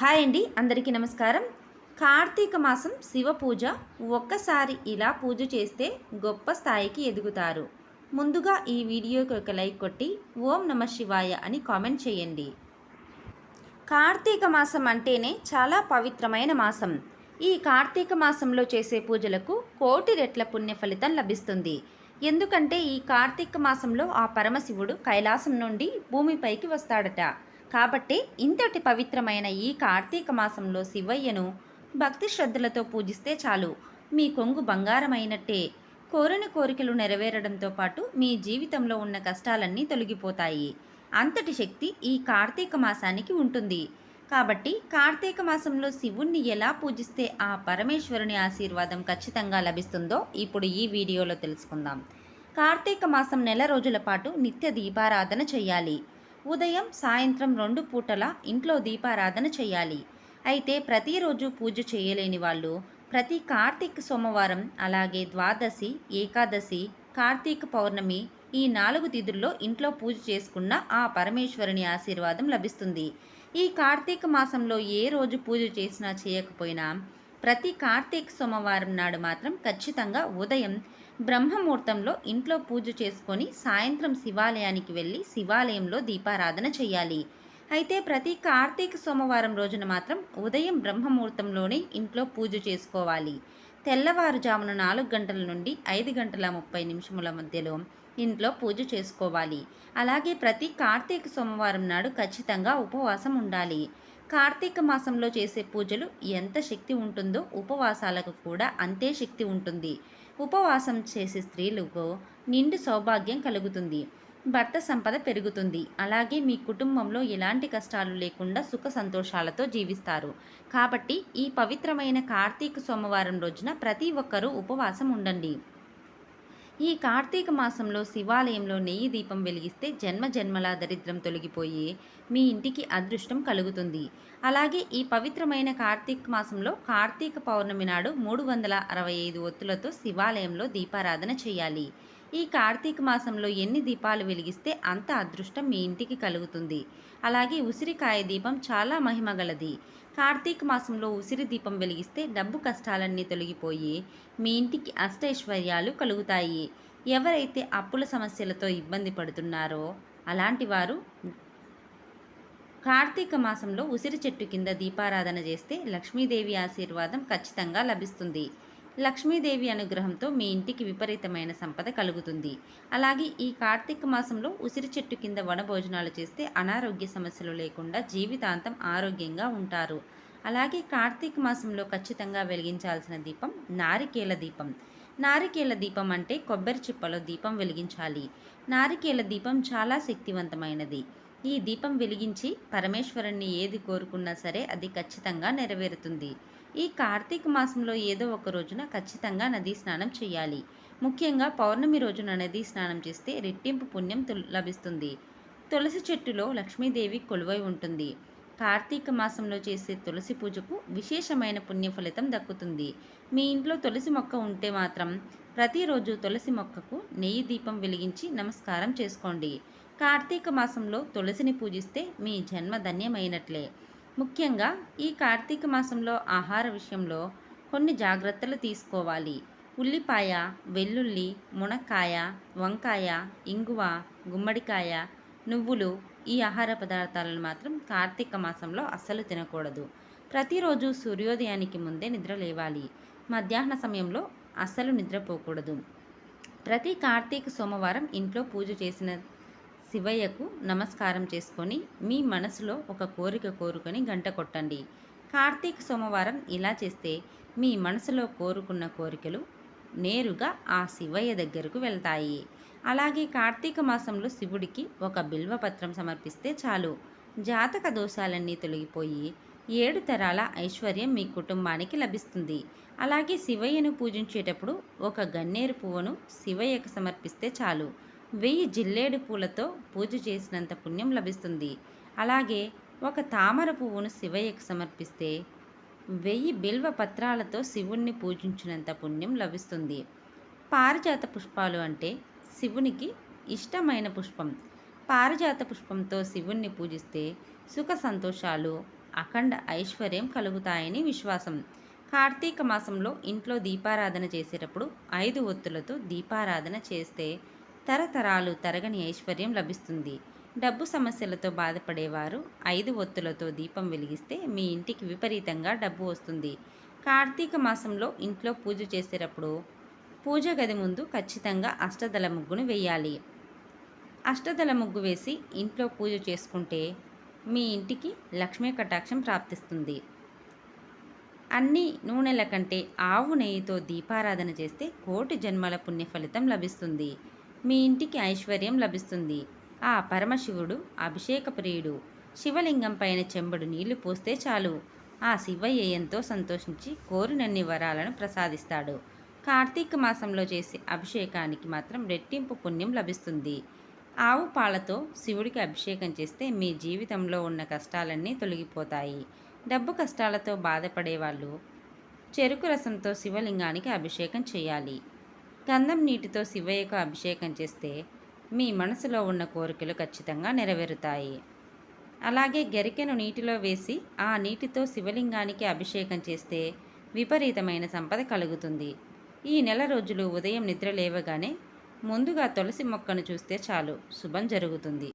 Hi అండి అందరికీ నమస్కారం. కార్తీక మాసం శివ పూజ ఒక్కసారి ఇలా పూజ చేస్తే గొప్ప స్థాయికి ఎదుగుతారు. ముందుగా ఈ వీడియోకి ఒక లైక్ కొట్టి ఓం నమ శివాయ అని కామెంట్ చేయండి. కార్తీక మాసం అంటేనే చాలా పవిత్రమైన మాసం. ఈ కార్తీక మాసంలో చేసే పూజలకు కోటి రెట్ల పుణ్య ఫలితం లభిస్తుంది. ఎందుకంటే ఈ కార్తీక మాసంలో ఆ పరమశివుడు కైలాసం నుండి భూమిపైకి వస్తాడట. కాబట్టి ఇంతటి పవిత్రమైన ఈ కార్తీక మాసంలో శివయ్యను భక్తి శ్రద్ధలతో పూజిస్తే చాలు. మీ కొంగు బంగారమైనట్టే. కోరిన కోరికలు నెరవేరడంతో పాటు మీ జీవితంలో ఉన్న కష్టాలన్నీ తొలగిపోతాయి. అంతటి శక్తి ఈ కార్తీక మాసానికి ఉంటుంది. కాబట్టి కార్తీక మాసంలో శివుణ్ణి ఎలా పూజిస్తే ఆ పరమేశ్వరుని ఆశీర్వాదం ఖచ్చితంగా లభిస్తుందో ఇప్పుడు ఈ వీడియోలో తెలుసుకుందాం. కార్తీక మాసం నెల రోజుల పాటు నిత్య దీపారాధన చేయాలి. ఉదయం సాయంత్రం రెండు పూటల ఇంట్లో దీపారాధన చేయాలి. అయితే ప్రతిరోజు పూజ చేయలేని వాళ్ళు ప్రతి కార్తీక సోమవారం అలాగే ద్వాదశి ఏకాదశి కార్తీక పౌర్ణమి ఈ నాలుగు తిథుల్లో ఇంట్లో పూజ చేసుకున్న ఆ పరమేశ్వరుని ఆశీర్వాదం లభిస్తుంది. ఈ కార్తీక మాసంలో ఏ రోజు పూజ చేసినా చేయకపోయినా ప్రతి కార్తీక సోమవారం నాడు మాత్రం ఖచ్చితంగా ఉదయం బ్రహ్మముహూర్తంలో ఇంట్లో పూజ చేసుకొని సాయంత్రం శివాలయానికి వెళ్ళి శివాలయంలో దీపారాధన చేయాలి. అయితే ప్రతి కార్తీక సోమవారం రోజున మాత్రం ఉదయం బ్రహ్మముహూర్తంలోనే ఇంట్లో పూజ చేసుకోవాలి. తెల్లవారుజామున నాలుగు గంటల నుండి ఐదు గంటల ముప్పై నిమిషముల మధ్యలో ఇంట్లో పూజ చేసుకోవాలి. అలాగే ప్రతి కార్తీక సోమవారం నాడు ఖచ్చితంగా ఉపవాసం ఉండాలి. కార్తీక మాసంలో చేసే పూజలు ఎంత శక్తి ఉంటుందో ఉపవాసాలకు కూడా అంతే శక్తి ఉంటుంది. ఉపవాసం చేసే స్త్రీలకు నిండు సౌభాగ్యం కలుగుతుంది. భర్త సంపద పెరుగుతుంది. అలాగే మీ కుటుంబంలో ఎలాంటి కష్టాలు లేకుండా సుఖ సంతోషాలతో జీవిస్తారు. కాబట్టి ఈ పవిత్రమైన కార్తీక సోమవారం రోజున ప్రతి ఒక్కరూ ఉపవాసం ఉండండి. ఈ కార్తీక మాసంలో శివాలయంలో నెయ్యి దీపం వెలిగిస్తే జన్మ జన్మల దరిద్రం తొలగిపోయి మీ ఇంటికి అదృష్టం కలుగుతుంది. అలాగే ఈ పవిత్రమైన కార్తీక మాసంలో కార్తీక పౌర్ణమి నాడు మూడు వందల అరవై ఐదు ఒత్తులతో శివాలయంలో దీపారాధన చేయాలి. ఈ కార్తీక మాసంలో ఎన్ని దీపాలు వెలిగిస్తే అంత అదృష్టం మీ ఇంటికి కలుగుతుంది. అలాగే ఉసిరికాయ దీపం చాలా మహిమగలది కార్తీక మాసంలో ఉసిరి దీపం వెలిగిస్తే డబ్బు కష్టాలన్నీ తొలగిపోయి మీ ఇంటికి అష్టైశ్వర్యాలు కలుగుతాయి. ఎవరైతే అప్పుల సమస్యలతో ఇబ్బంది పడుతున్నారో అలాంటి వారు కార్తీక మాసంలో ఉసిరి చెట్టు కింద దీపారాధన చేస్తే లక్ష్మీదేవి ఆశీర్వాదం ఖచ్చితంగా లభిస్తుంది. లక్ష్మీదేవి అనుగ్రహంతో మీ ఇంటికి విపరీతమైన సంపద కలుగుతుంది. అలాగే ఈ కార్తీక మాసంలో ఉసిరి చెట్టు కింద వనభోజనాలు చేస్తే అనారోగ్య సమస్యలు లేకుండా జీవితాంతం ఆరోగ్యంగా ఉంటారు. అలాగే కార్తీక మాసంలో ఖచ్చితంగా వెలిగించాల్సిన దీపం నారికేల దీపం. నారికేల దీపం అంటే కొబ్బరి చిప్పలో దీపం వెలిగించాలి. నారికేల దీపం చాలా శక్తివంతమైనది. ఈ దీపం వెలిగించి పరమేశ్వరుణ్ణి ఏది కోరుకున్నా సరే అది ఖచ్చితంగా నెరవేరుతుంది. ఈ కార్తీక మాసంలో ఏదో ఒక రోజున ఖచ్చితంగా నదీ స్నానం చేయాలి. ముఖ్యంగా పౌర్ణమి రోజున నదీ స్నానం చేస్తే రెట్టింపు పుణ్యం లభిస్తుంది. తులసి చెట్టులో లక్ష్మీదేవి కొలువై ఉంటుంది. కార్తీక మాసంలో చేసే తులసి పూజకు విశేషమైన పుణ్య ఫలితం దక్కుతుంది. మీ ఇంట్లో తులసి మొక్క ఉంటే మాత్రం ప్రతిరోజు తులసి మొక్కకు నెయ్యి దీపం వెలిగించి నమస్కారం చేసుకోండి. కార్తీక మాసంలో తులసిని పూజిస్తే మీ జన్మ ధన్యమైనట్లే. ముఖ్యంగా ఈ కార్తీక మాసంలో ఆహార విషయంలో కొన్ని జాగ్రత్తలు తీసుకోవాలి. ఉల్లిపాయ వెల్లుల్లి మునక్కాయ వంకాయ ఇంగువ గుమ్మడికాయ నువ్వులు ఈ ఆహార పదార్థాలను మాత్రం కార్తీక మాసంలో అస్సలు తినకూడదు. ప్రతిరోజు సూర్యోదయానికి ముందే నిద్ర లేవాలి. మధ్యాహ్న సమయంలో అస్సలు నిద్రపోకూడదు. ప్రతి కార్తీక సోమవారం ఇంట్లో పూజ చేసిన శివయ్యకు నమస్కారం చేసుకొని మీ మనసులో ఒక కోరిక కోరుకొని గంట కొట్టండి. కార్తీక సోమవారం ఇలా చేస్తే మీ మనసులో కోరుకున్న కోరికలు నేరుగా ఆ శివయ్య దగ్గరకు వెళ్తాయి. అలాగే కార్తీక మాసంలో శివుడికి ఒక బిల్వపత్రం సమర్పిస్తే చాలు. జాతక దోషాలన్నీ తొలగిపోయి ఏడు తరాల ఐశ్వర్యం మీ కుటుంబానికి లభిస్తుంది. అలాగే శివయ్యను పూజించేటప్పుడు ఒక గన్నేరు పువ్వును శివయ్యకు సమర్పిస్తే చాలు. వెయ్యి జిల్లేడు పూలతో పూజ చేసినంత పుణ్యం లభిస్తుంది. అలాగే ఒక తామర పువ్వును శివయ్యకు సమర్పిస్తే వెయ్యి బిల్వ పత్రాలతో శివుణ్ణి పూజించినంత పుణ్యం లభిస్తుంది. పారిజాత పుష్పాలు అంటే శివునికి ఇష్టమైన పుష్పం. పారిజాత పుష్పంతో శివుణ్ణి పూజిస్తే సుఖ సంతోషాలు అఖండ ఐశ్వర్యం కలుగుతాయని విశ్వాసం. కార్తీక మాసంలో ఇంట్లో దీపారాధన చేసేటప్పుడు ఐదు ఒత్తులతో దీపారాధన చేస్తే తరతరాలు తరగని ఐశ్వర్యం లభిస్తుంది. డబ్బు సమస్యలతో బాధపడేవారు ఐదు ఒత్తులతో దీపం వెలిగిస్తే మీ ఇంటికి విపరీతంగా డబ్బు వస్తుంది. కార్తీక మాసంలో ఇంట్లో పూజ చేసేటప్పుడు పూజ గది ముందు ఖచ్చితంగా అష్టదళ ముగ్గును వేయాలి అష్టదళ ముగ్గు వేసి ఇంట్లో పూజ చేసుకుంటే మీ ఇంటికి లక్ష్మీ కటాక్షం ప్రాప్తిస్తుంది. అన్ని నూనెల కంటే ఆవు నెయ్యితో దీపారాధన చేస్తే కోటి జన్మల పుణ్య ఫలితం లభిస్తుంది. మీ ఇంటికి ఐశ్వర్యం లభిస్తుంది. ఆ పరమశివుడు అభిషేక ప్రియుడు శివలింగం పైన చెంబడు నీళ్ళు పోస్తే చాలు. ఆ శివయ్య ఎంతో సంతోషించి కోరినన్ని వరాలను ప్రసాదిస్తాడు. కార్తీక మాసంలో చేసే అభిషేకానికి మాత్రం రెట్టింపు పుణ్యం లభిస్తుంది. ఆవు పాలతో శివుడికి అభిషేకం చేస్తే మీ జీవితంలో ఉన్న కష్టాలన్నీ తొలగిపోతాయి. డబ్బు కష్టాలతో బాధపడే వాళ్ళు చెరుకు రసంతో శివలింగానికి అభిషేకం చేయాలి. గంధం నీటితో శివయ్యకు అభిషేకం చేస్తే మీ మనసులో ఉన్న కోరికలు ఖచ్చితంగా నెరవేరుతాయి. అలాగే గరికెను నీటిలో వేసి ఆ నీటితో శివలింగానికి అభిషేకం చేస్తే విపరీతమైన సంపద కలుగుతుంది. ఈ నెల రోజులు ఉదయం నిద్ర లేవగానే ముందుగా తులసి మొక్కను చూస్తే చాలు శుభం జరుగుతుంది.